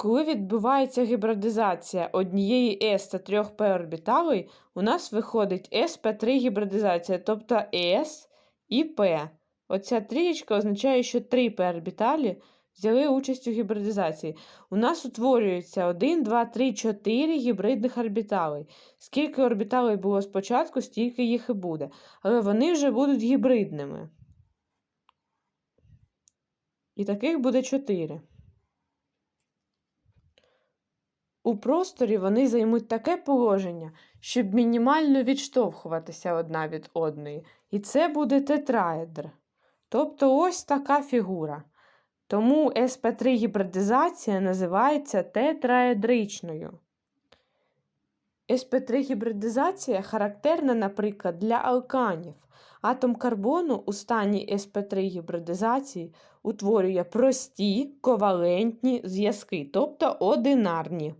Коли відбувається гібридизація однієї s та трьох p орбіталей, у нас виходить sp3 гібридизація, тобто s і p. Оця трієчка означає, що 3 p орбіталі взяли участь у гібридизації. У нас утворюється 1, 2, 3, 4 гібридних орбіталей. Скільки орбіталей було спочатку, стільки їх і буде. Але вони вже будуть гібридними. І таких буде 4. У просторі вони займуть таке положення, щоб мінімально відштовхуватися одна від одної. І це буде тетраедр. Тобто ось така фігура. Тому СП3 гібридизація називається тетраедричною. СП3 гібридизація характерна, наприклад, для алканів. Атом карбону у стані СП3 гібридизації утворює прості ковалентні зв'язки, тобто одинарні.